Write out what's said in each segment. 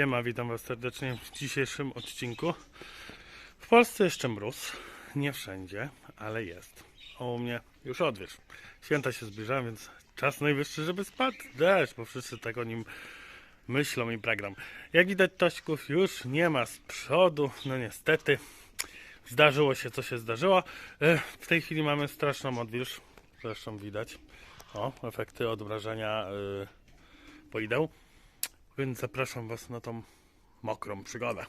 Siema, witam Was serdecznie w dzisiejszym odcinku. W Polsce jeszcze mróz, nie wszędzie, ale jest. A u mnie już odwierzch. Święta się zbliżają, więc czas najwyższy, żeby spadł deszcz, bo wszyscy tak o nim myślą i pragną. Jak widać, Tośków już nie ma z przodu, no niestety. Zdarzyło się, co się zdarzyło. E, W tej chwili mamy straszną odwilż, zresztą widać. O, efekty odmrażania y, poideł. Więc zapraszam Was na tą mokrą przygodę.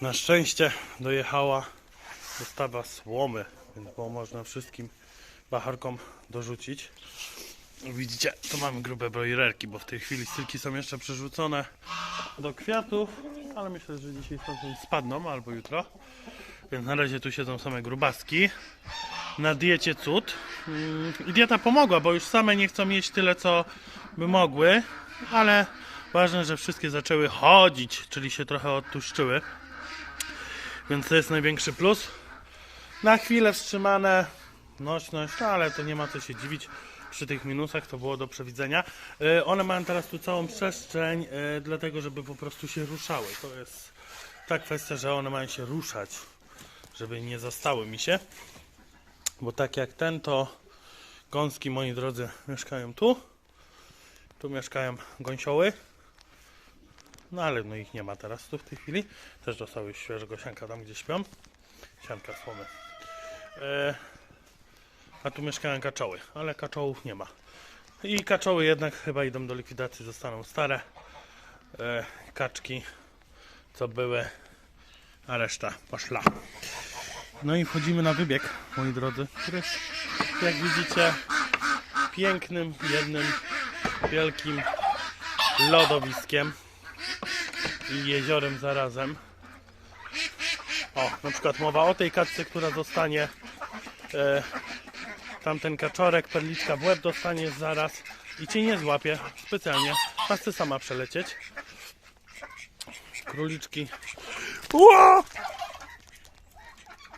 Na szczęście dojechała dostawa słomy, więc było można wszystkim bacharkom dorzucić. Widzicie, tu mamy grube broilerki, bo w tej chwili stylki są jeszcze przerzucone do kwiatów, ale myślę, że dzisiaj stąd spadną albo jutro. Więc na razie tu siedzą same grubaski. Na diecie cud. Mm, I dieta pomogła, bo już same nie chcą jeść tyle, co by mogły, ale ważne, że wszystkie zaczęły chodzić, czyli się trochę odtuszczyły. Więc to jest największy plus. Na chwilę wstrzymane nośność, no ale to nie ma co się dziwić. Przy tych minusach to było do przewidzenia. E, One mają teraz tu całą przestrzeń, e, dlatego żeby po prostu się ruszały. To jest ta kwestia, że one mają się ruszać, żeby nie zostały mi się. Bo tak jak ten, to gąski, moi drodzy, mieszkają tu. Tu mieszkają gąsioły. No ale no ich nie ma teraz tu w tej chwili. Też dostały świeżego sianka tam, gdzie śpią. Sianka słomy. E, a tu mieszkają kaczoły, ale kaczołów nie ma. I kaczoły jednak chyba idą do likwidacji, zostaną stare. E, kaczki, co były, a reszta poszla. No i wchodzimy na wybieg, moi drodzy, który jest, jak widzicie, pięknym, jednym, wielkim lodowiskiem i jeziorem zarazem. O, na przykład mowa o tej kaczce, która zostanie e, tamten kaczorek, perliczka w łeb dostanie zaraz i cię nie złapie specjalnie. Ta chce sama przelecieć. Króliczki. Ło!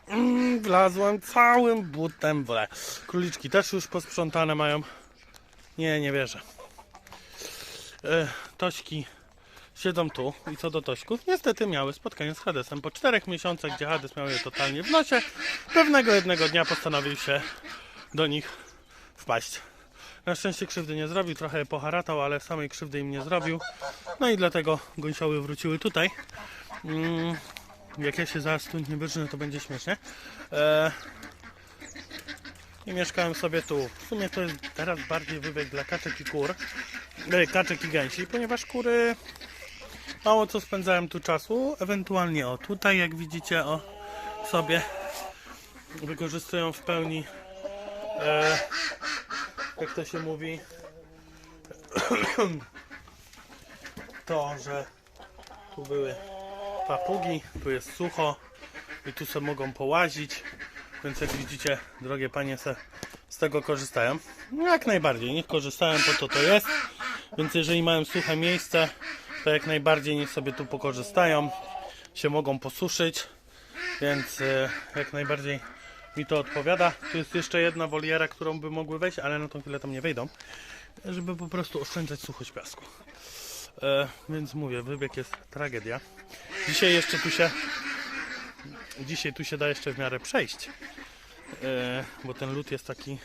Mm, Wlazłem całym butem w le. Króliczki też już posprzątane mają. Nie, nie wierzę. E, Tośki siedzą tu i co do Tośków, niestety miały spotkanie z Hadesem. Po czterech miesiącach, gdzie Hades miał je totalnie w nosie, pewnego jednego dnia postanowił się do nich wpaść. Na szczęście krzywdy nie zrobił, trochę je poharatał, ale samej krzywdy im nie zrobił. No i dlatego gąsioły wróciły tutaj. Mm, jak ja się zaraz tu nie wyrżnę, to będzie śmiesznie. E, I mieszkałem sobie tu. W sumie to jest teraz bardziej wybieg dla kaczek i kur. E, kaczek i gęsi, ponieważ kury mało co spędzałem tu czasu. Ewentualnie o tutaj, jak widzicie, o sobie wykorzystują w pełni e, jak to się mówi to, że tu były papugi, tu jest sucho i tu sobie mogą połazić, więc jak widzicie, drogie panie se z tego korzystają. No Jak najbardziej, niech korzystają, po to to jest. Więc jeżeli mają suche miejsce, to jak najbardziej niech sobie tu pokorzystają, się mogą posuszyć, więc e, jak najbardziej mi to odpowiada. Tu jest jeszcze jedna woliera, którą by mogły wejść, ale na tą chwilę tam nie wejdą, żeby po prostu oszczędzać suchość piasku. E, więc mówię, wybieg jest tragedia. Dzisiaj jeszcze tu się dzisiaj tu się da jeszcze w miarę przejść, e, bo ten lód jest taki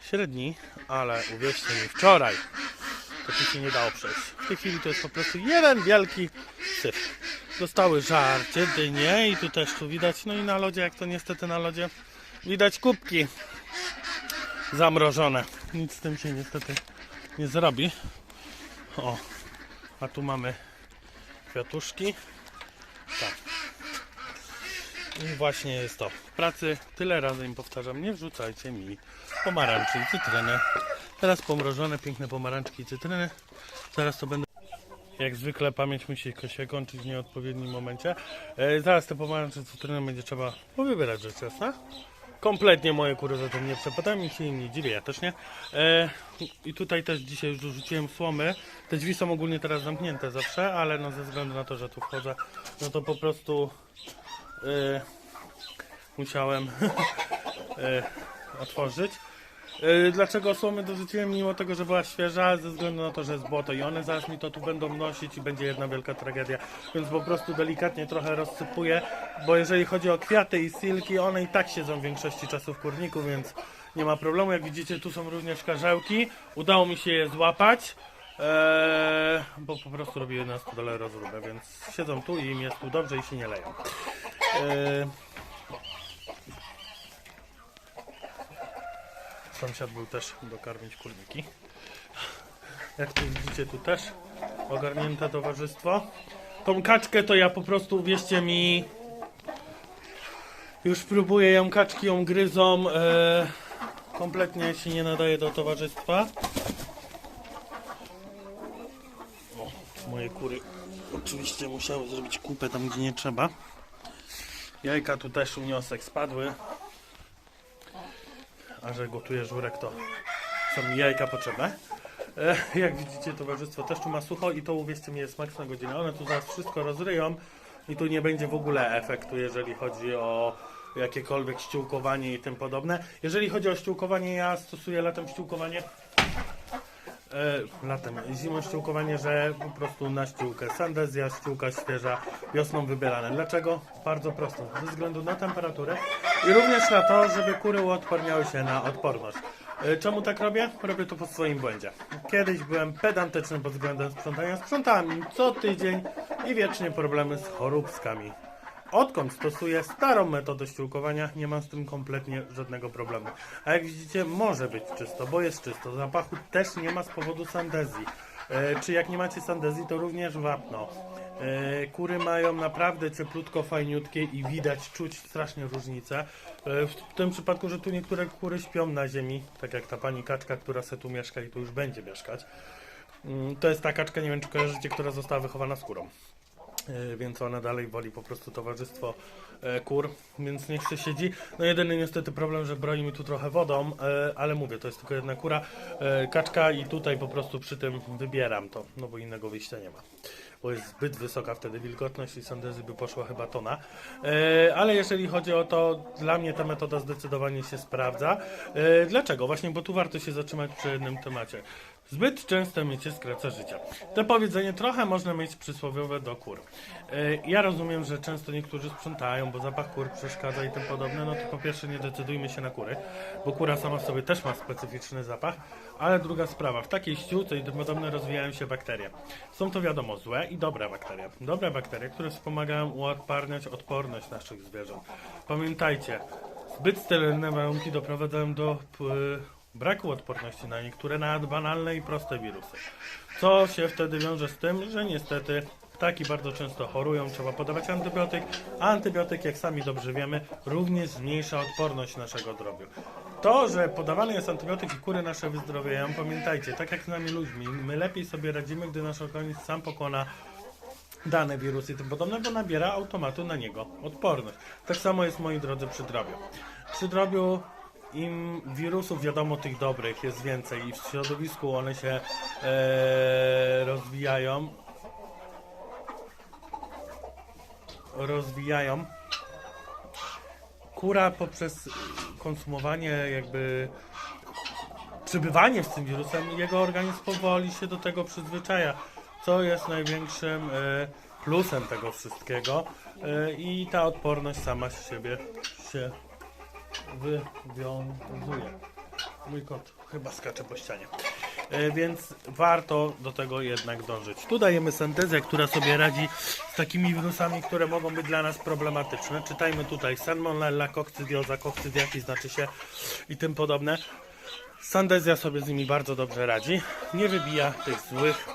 średni, ale uwierzcie mi, wczoraj to tu się nie dało przejść. W tej chwili to jest po prostu jeden wielki syf. Dostały żarcie, dynie i tu też tu widać, no i na lodzie, jak to niestety na lodzie, widać kubki zamrożone. Nic z tym się niestety nie zrobi. O, a tu mamy kwiatuszki. Tak. I właśnie jest to. W pracy tyle razy im powtarzam, nie wrzucajcie mi pomarańczy i cytryny. Teraz pomrożone piękne pomarańczki i cytryny. Zaraz to będę. Jak zwykle pamięć musi się kończyć w nieodpowiednim momencie. E, zaraz te pomarańcze i cytryny będzie trzeba powybierać rzecz jasna. Kompletnie moje kury za tym nie przepadają i się im nie dziwię, ja też nie. E, I tutaj też dzisiaj już dorzuciłem słomy. Te drzwi są ogólnie teraz zamknięte zawsze, ale no ze względu na to, że tu wchodzę, no to po prostu e, musiałem e, otworzyć. Yy, dlaczego słomy dorzuciłem mimo tego, że była świeża? Ze względu na to, że jest błoto i one zaraz mi to tu będą nosić i będzie jedna wielka tragedia. Więc po prostu delikatnie trochę rozsypuję, bo jeżeli chodzi o kwiaty i silki, one i tak siedzą w większości czasu w kurniku, więc nie ma problemu. Jak widzicie, tu są również karzełki. Udało mi się je złapać. Eee, bo po prostu robię na stodole rozróbę, więc siedzą tu i im jest tu dobrze i się nie leją. Eee, Sąsiad był też dokarmić kurniki. Jak tu widzicie, tu też ogarnięte towarzystwo. Tą kaczkę to ja po prostu, wierzcie mi, już próbuję ją, kaczki ją gryzą. E, kompletnie się nie nadaje do towarzystwa. O, moje kury oczywiście musiały zrobić kupę tam, gdzie nie trzeba. Jajka tu też uniosek spadły. A że gotuję żurek, to są mi jajka potrzebne. E, jak widzicie, towarzystwo też tu ma sucho i to uwierzcie mi jest smaczna godzina. One tu zaraz wszystko rozryją i tu nie będzie w ogóle efektu, jeżeli chodzi o jakiekolwiek ściółkowanie i tym podobne. Jeżeli chodzi o ściółkowanie, ja stosuję latem ściółkowanie E, latem, zimą ściółkowanie, że po prostu na ściółkę. Sandezja, ściółka świeża, wiosną wybierane. Dlaczego? Bardzo prosto. Ze względu na temperaturę i również na to, żeby kury uodporniały się na odporność. E, Czemu tak robię? Robię to po swoim błędzie. Kiedyś byłem pedantyczny pod względem sprzątania. Sprzątałem co tydzień i wiecznie problemy z choróbskami. Odkąd stosuję starą metodę ściółkowania, nie mam z tym kompletnie żadnego problemu. A jak widzicie, może być czysto, bo jest czysto. Zapachu też nie ma z powodu sandezji. E, czy jak nie macie sandezji, to również wapno. E, kury mają naprawdę cieplutko, fajniutkie i widać, czuć strasznie różnicę. E, w tym przypadku, że tu niektóre kury śpią na ziemi, tak jak ta pani kaczka, która se tu mieszka i tu już będzie mieszkać. Mm, To jest ta kaczka, nie wiem czy kojarzycie, która została wychowana skórą. E, więc ona dalej woli po prostu towarzystwo e, kur, więc niech się siedzi. No jedyny niestety problem, że broi mi tu trochę wodą, e, ale mówię, to jest tylko jedna kura, kaczka i tutaj po prostu przy tym wybieram to, no bo innego wyjścia nie ma. Bo jest zbyt wysoka wtedy wilgotność i sandezy by poszła chyba tona. E, ale jeżeli chodzi o to, dla mnie ta metoda zdecydowanie się sprawdza. E, dlaczego? Właśnie, bo tu warto się zatrzymać przy jednym temacie. Zbyt częste mycie skraca życia. To powiedzenie trochę można mieć przysłowiowe do kur. E, Ja rozumiem, że często niektórzy sprzątają, bo zapach kur przeszkadza i tym podobne. No to po pierwsze nie decydujmy się na kury, bo kura sama w sobie też ma specyficzny zapach. Ale druga sprawa, w takiej ściółce i podobne rozwijają się bakterie. Są to wiadomo złe i dobre bakterie. Dobre bakterie, które wspomagają uodparniać odporność naszych zwierząt. Pamiętajcie, zbyt sterylne warunki doprowadzają do braku odporności na niektóre nawet banalne i proste wirusy. Co się wtedy wiąże z tym, że niestety ptaki bardzo często chorują, trzeba podawać antybiotyk, a antybiotyk, jak sami dobrze wiemy, również zmniejsza odporność naszego drobiu. To, że podawany jest antybiotyk i kury nasze wyzdrowieją, pamiętajcie, tak jak z nami ludźmi, my lepiej sobie radzimy, gdy nasz organizm sam pokona dane wirusy i tym podobne, bo nabiera automatu na niego odporność. Tak samo jest, moi drodzy, przy drobiu. Przy drobiu im wirusów, wiadomo, tych dobrych jest więcej i w środowisku one się e, rozwijają. Rozwijają. Kura poprzez konsumowanie jakby przebywanie z tym wirusem, jego organizm powoli się do tego przyzwyczaja, co jest największym e, plusem tego wszystkiego e, i ta odporność sama z siebie się wywiązuje. Mój kot chyba skacze po ścianie. E, Więc warto do tego jednak dążyć. Tu dajemy syntezę, która sobie radzi z takimi wirusami, które mogą być dla nas problematyczne. Czytajmy tutaj Salmonella, kokcydioza, kokcydiaki znaczy się i tym podobne. Sandezja sobie z nimi bardzo dobrze radzi. Nie wybija tych złych,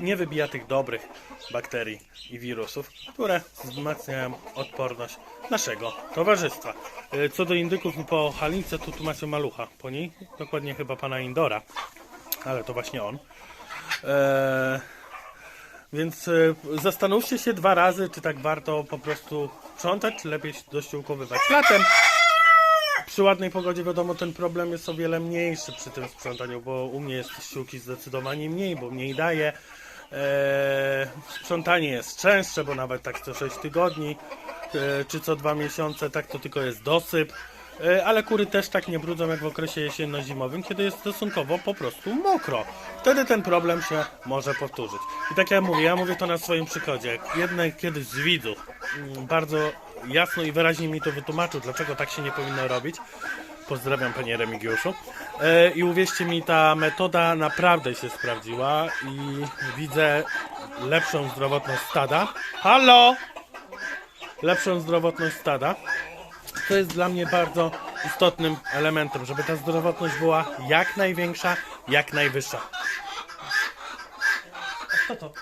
nie wybija tych dobrych bakterii i wirusów, które wzmacniają odporność naszego towarzystwa. E, Co do indyków po halince, to tu macie malucha po niej, dokładnie chyba pana Indora, ale to właśnie on. Eee, więc e, zastanówcie się dwa razy, czy tak warto po prostu sprzątać, czy lepiej dościółkowywać latem. Przy ładnej pogodzie wiadomo ten problem jest o wiele mniejszy przy tym sprzątaniu, bo u mnie jest ściółki zdecydowanie mniej, bo mniej daje. Eee, sprzątanie jest częstsze, bo nawet tak co 6 tygodni, e, czy co 2 miesiące, tak to tylko jest dosyp. E, Ale kury też tak nie brudzą jak w okresie jesienno-zimowym, kiedy jest stosunkowo po prostu mokro. Wtedy ten problem się może powtórzyć. I tak jak mówię, ja mówię to na swoim przykładzie. Jednej kiedyś z widzów mm, bardzo jasno i wyraźnie mi to wytłumaczył, dlaczego tak się nie powinno robić. Pozdrawiam panie Remigiuszu. E, I uwierzcie mi, ta metoda naprawdę się sprawdziła i widzę lepszą zdrowotność stada. Halo! Lepszą zdrowotność stada. To jest dla mnie bardzo istotnym elementem, żeby ta zdrowotność była jak największa, jak najwyższa. A kto to?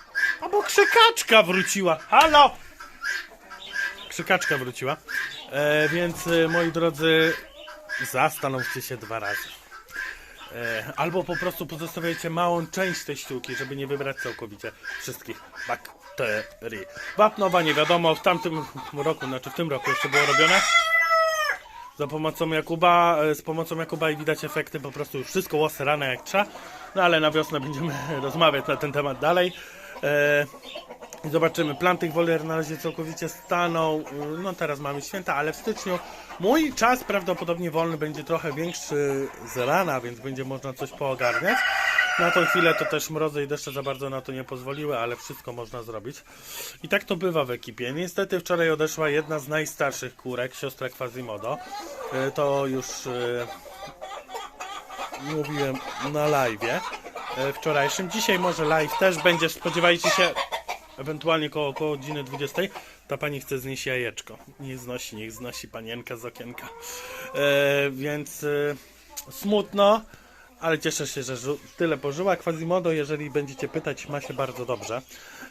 A bo krzykaczka wróciła. Halo! Krzykaczka wróciła. E, więc e, moi drodzy, zastanówcie się dwa razy. E, albo po prostu pozostawiajcie małą część tej sztuki, żeby nie wybrać całkowicie wszystkich bakterii. Wapnowa nie wiadomo, w tamtym roku, znaczy w tym roku jeszcze było robione. Za pomocą Jakuba, e, z pomocą Jakuba i widać efekty, po prostu już wszystko łosrane jak trzeba. No ale na wiosnę będziemy rozmawiać na ten temat dalej. E, zobaczymy, plan tych woler na razie całkowicie stanął. No teraz mamy święta, ale w styczniu mój czas prawdopodobnie wolny będzie trochę większy z rana, więc będzie można coś poogarniać. Na tą chwilę to też mrozy i deszcze za bardzo na to nie pozwoliły, ale wszystko można zrobić. I tak to bywa w ekipie. Niestety wczoraj odeszła jedna z najstarszych kurek, siostra Quasimodo. E, To już e, mówiłem na live'ie e, wczorajszym. Dzisiaj może live też będzie, spodziewajcie się ewentualnie koło, koło godziny 20. Ta pani chce znieść jajeczko. Nie znosi, niech znosi panienka z okienka. Więc smutno, ale cieszę się, że tyle pożyła. Quasimodo, jeżeli będziecie pytać, ma się bardzo dobrze.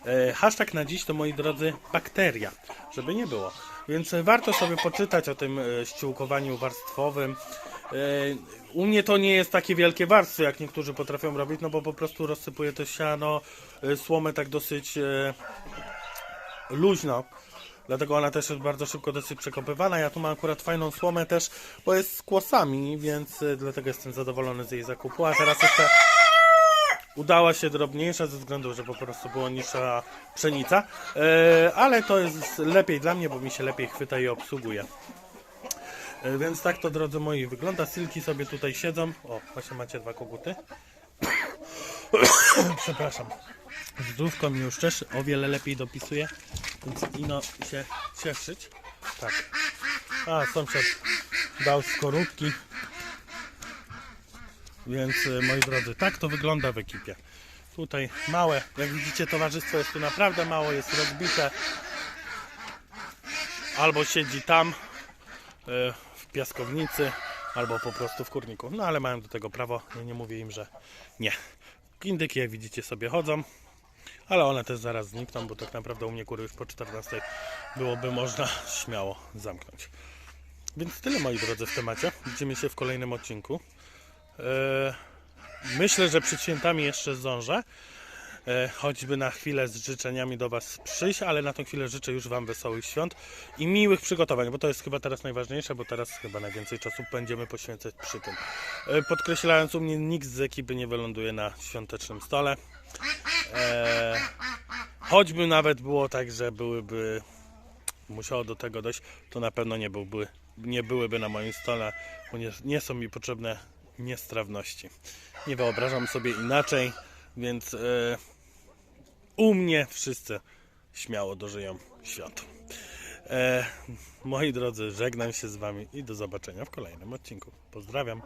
E, hashtag na dziś to, moi drodzy, bakteria, żeby nie było. Więc warto sobie poczytać o tym e, ściółkowaniu warstwowym. E, U mnie to nie jest takie wielkie warstwy, jak niektórzy potrafią robić, no bo po prostu rozsypuję to siano, e, słomę tak dosyć luźno. Dlatego ona też jest bardzo szybko dosyć przekopywana. Ja tu mam akurat fajną słomę też, bo jest z kłosami, więc e, dlatego jestem zadowolony z jej zakupu. A teraz jeszcze udała się drobniejsza ze względu, że po prostu była niższa pszenica. E, ale to jest lepiej dla mnie, bo mi się lepiej chwyta i obsługuje. E, Więc tak to, drodzy moi, wygląda. Silki sobie tutaj siedzą. O, właśnie macie dwa koguty. Przepraszam. Zdrówko mi już też o wiele lepiej dopisuje. Więc ino się cieszyć. Tak. A, sąsiad dał skorupki. Więc e, moi drodzy, tak to wygląda w ekipie. Tutaj małe, jak widzicie, towarzystwo jest tu naprawdę mało, jest rozbite. Albo siedzi tam e, w piaskownicy, albo po prostu w kurniku. No ale mają do tego prawo, ja nie mówię im, że nie. Indyki, jak widzicie, sobie chodzą, ale one też zaraz znikną, bo tak naprawdę u mnie kury już po 14 byłoby można śmiało zamknąć. Więc tyle moi drodzy w temacie. Widzimy się w kolejnym odcinku. E, Myślę, że przed świętami jeszcze zdążę. E, Choćby na chwilę z życzeniami do Was przyjść, ale na tą chwilę życzę już Wam wesołych świąt i miłych przygotowań, bo to jest chyba teraz najważniejsze, bo teraz chyba najwięcej czasu będziemy poświęcać przy tym. E, Podkreślając, u mnie nikt z ekipy nie wyląduje na świątecznym stole. E, choćby nawet było tak, że byłyby musiało do tego dojść, to na pewno nie, byłby, nie byłyby na moim stole, ponieważ nie są mi potrzebne niestrawności. Nie wyobrażam sobie inaczej, więc e, u mnie wszyscy śmiało dożyją świąt. E, moi drodzy, żegnam się z Wami i do zobaczenia w kolejnym odcinku. Pozdrawiam.